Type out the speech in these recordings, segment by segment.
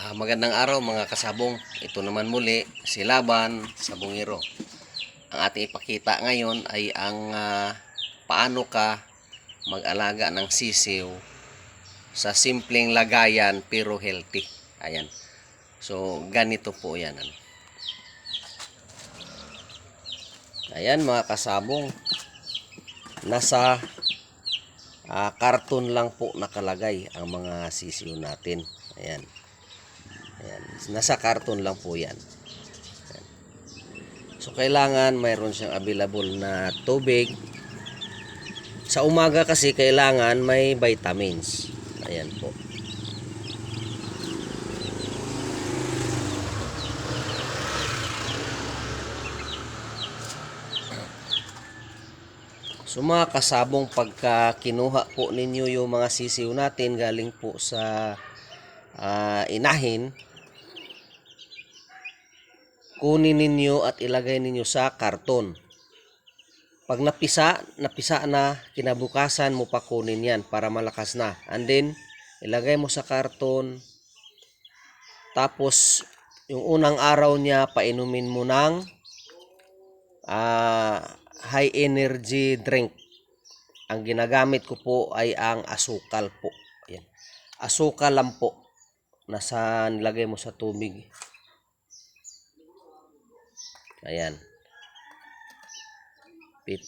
Ah, magandang araw mga kasabong. Ito naman muli si Laban Sabongero. Ang ating ipakita ngayon ay ang ah, paano ka mag-alaga ng sisiw sa simpleng lagayan pero healthy. Ayan. So, ganito po yan. Ano. Ayan mga kasabong. Nasa ah, karton lang po nakalagay ang mga sisiw natin. Ayan. Ayan. Nasa karton lang po yan. Ayan. So, kailangan mayroon siyang available na tubig. Sa umaga kasi kailangan may vitamins. Ayan po. So mga kasabong pagka kinuha po ninyo yung mga sisiw natin galing po sa ah, inahin, kunin ninyo at ilagay ninyo sa karton. Pag napisa, napisa na, kinabukasan mo pa kunin yan para malakas na. And then, ilagay mo sa karton. Tapos, yung unang araw niya, painumin mo ng ah, high energy drink. Ang ginagamit ko po ay ang asukal po. Ayan. Asukal lang po. Nasa nilagay mo sa tubig. Ayan. Pit.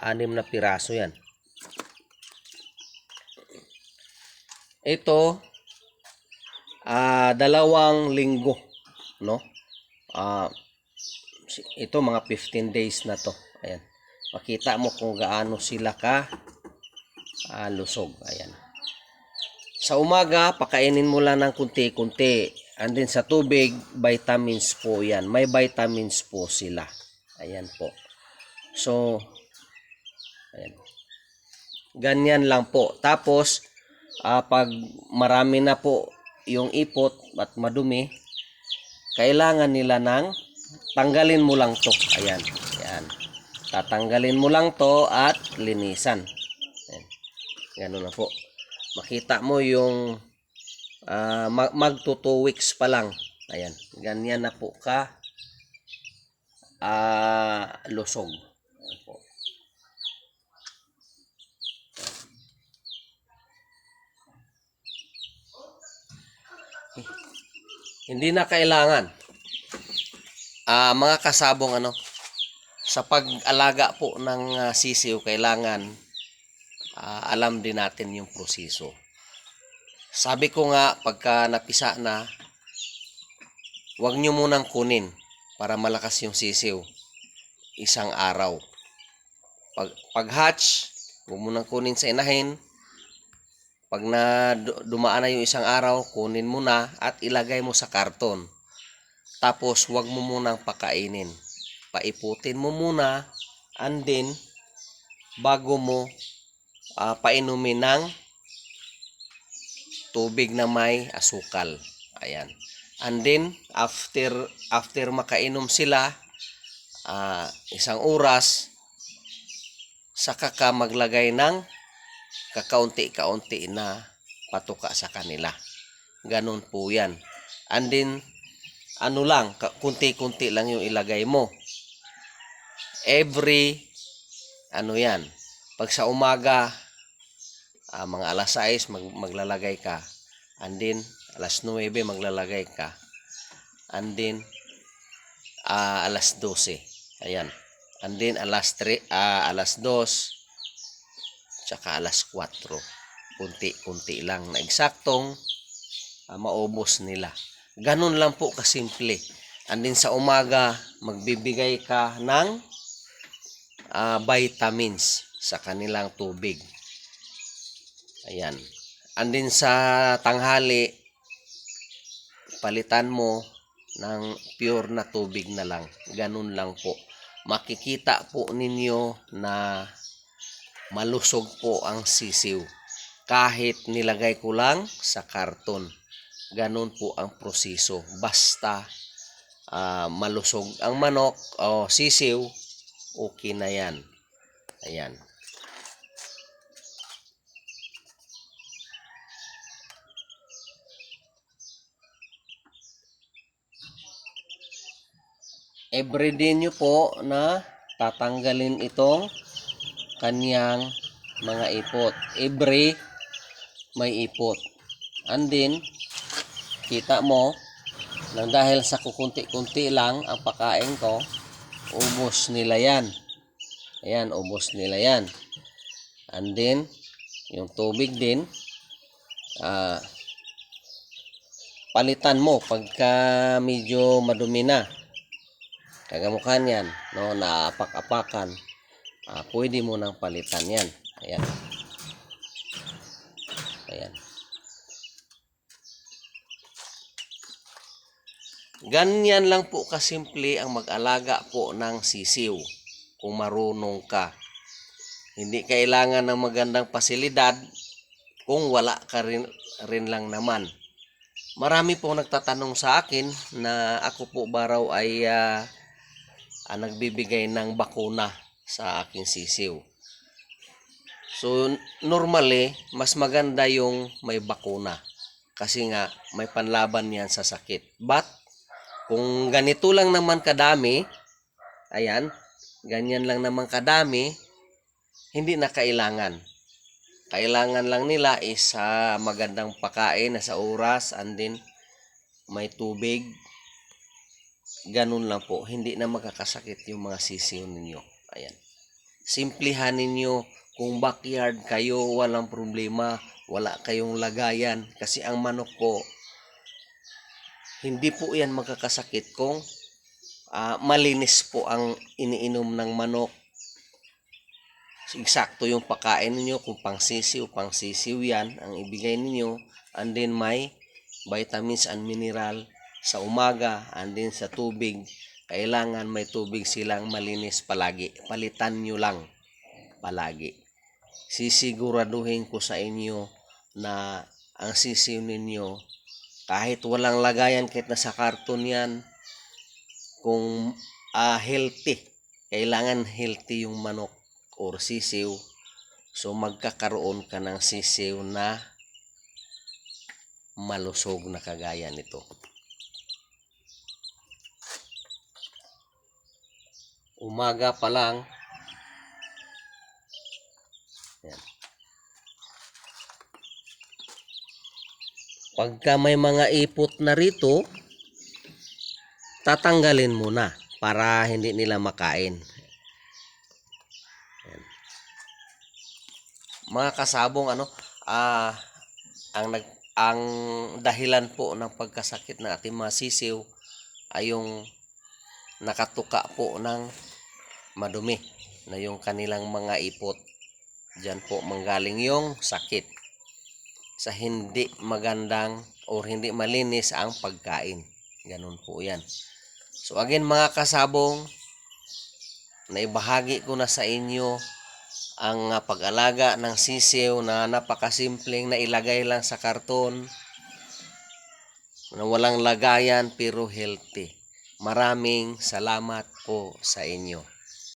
Anim na piraso yan. Ito, ah dalawang linggo, no? Si- ito mga 15 days na to. Ayan. Makita mo kung gaano sila ka ah, lusog. Ayan. Sa umaga, pakainin mo lang ng kunti-kunti. And then sa tubig, vitamins po yan. May vitamins po sila. Ayan po. So, ayan. Ganyan lang po. Tapos, ah, pag marami na po yung ipot at madumi, kailangan nila ng tanggalin mo lang to. Ayan. Ayan. Tatanggalin mo lang to at linisan. Ayan. Ganun na po. Makita mo yung ah, mag, magto 2 weeks pa lang. Ayan. Ganyan na po ka ah lusog. Hindi na kailangan. Ah, mga kasabong ano, sa pag-alaga po ng ah, sisiw, kailangan ah, alam din natin yung proseso. Sabi ko nga, pagka napisa na, huwag nyo munang kunin para malakas yung sisiw. Isang araw. Pag, pag hatch, huwag mo nang kunin sa inahin. Pag na du- dumaan na yung isang araw, kunin mo na at ilagay mo sa karton. Tapos, huwag mo munang pakainin. Paiputin mo muna and then, bago mo ah, painumin ng tubig na may asukal. Ayan. And then, after, after makainom sila, ah, isang oras, saka ka maglagay ng kakaunti-kaunti na patuka sa kanila. Ganun po yan. And then, ano lang, kunti-kunti lang yung ilagay mo. Every, ano yan, pag sa umaga, ah, mga alas 6, mag, maglalagay ka. And then, alas 9, maglalagay ka. And then, ah, alas 12. Ayan. And then, alas 3, ah, alas 2, tsaka alas 4. Kunti-kunti lang na eksaktong ah, maubos nila. Ganun lang po kasimple. And then sa umaga, magbibigay ka ng ah, vitamins sa kanilang tubig. Ayan. And then sa tanghali, palitan mo ng pure na tubig na lang. Ganun lang po. Makikita po ninyo na malusog po ang sisiw. Kahit nilagay ko lang sa karton. Ganun po ang proseso. Basta ah, malusog ang manok o sisiw, okay na yan. Ayan. Everyday nyo po na tatanggalin itong kanyang mga ipot. Every may ipot. And then, kita mo, nang dahil sa kukunti-kunti lang ang pakain ko, ubos nila yan. Ayan, ubos nila yan. And then, yung tubig din, ah, palitan mo pagka medyo madumi na. Kagamukha yan, no, naapak-apakan. Ah, pwede mo nang palitan yan. Ayan. Ayan. Ganyan lang po kasimple ang mag-alaga po ng sisiw kung marunong ka. Hindi kailangan ng magandang pasilidad kung wala ka rin, rin lang naman. Marami po nagtatanong sa akin na ako po ba raw ay ah, ah, nagbibigay ng bakuna sa aking sisiw. So, normally, mas maganda yung may bakuna. Kasi nga, may panlaban yan sa sakit. But, kung ganito lang naman kadami, ayan, ganyan lang naman kadami, hindi na kailangan. Kailangan lang nila is sa magandang pakain na sa oras and then may tubig. Ganun lang po. Hindi na magkakasakit yung mga sisiw ninyo. Ayan. Simplihan ninyo kung backyard kayo, walang problema. Wala kayong lagayan. Kasi ang manok ko, hindi po yan magkakasakit kung ah, malinis po ang iniinom ng manok. Eksakto yung pakain ninyo kung pangsisiw, pangsisiw yan ang ibigay ninyo. And then may vitamins and mineral sa umaga and then sa tubig. Kailangan may tubig silang malinis palagi. Palitan nyo lang palagi. Sisiguraduhin ko sa inyo na ang sisiw ninyo kahit walang lagayan, kahit nasa karton yan, kung ah, healthy, kailangan healthy yung manok or sisiw. So magkakaroon ka ng sisiw na malusog na kagaya nito. Umaga pa lang. Yan. Pagka may mga ipot na rito, tatanggalin mo na para hindi nila makain. Yan. Mga kasabong ano, ah ang nag ang dahilan po ng pagkasakit ng ating mga sisiw ay yung nakatuka po ng madumi na yung kanilang mga ipot. Diyan po manggaling yung sakit sa hindi magandang or hindi malinis ang pagkain. Ganun po yan. So again mga kasabong, naibahagi ko na sa inyo ang ah, pag-alaga ng sisiw na napakasimpleng na ilagay lang sa karton na walang lagayan pero healthy. Maraming salamat po sa inyo.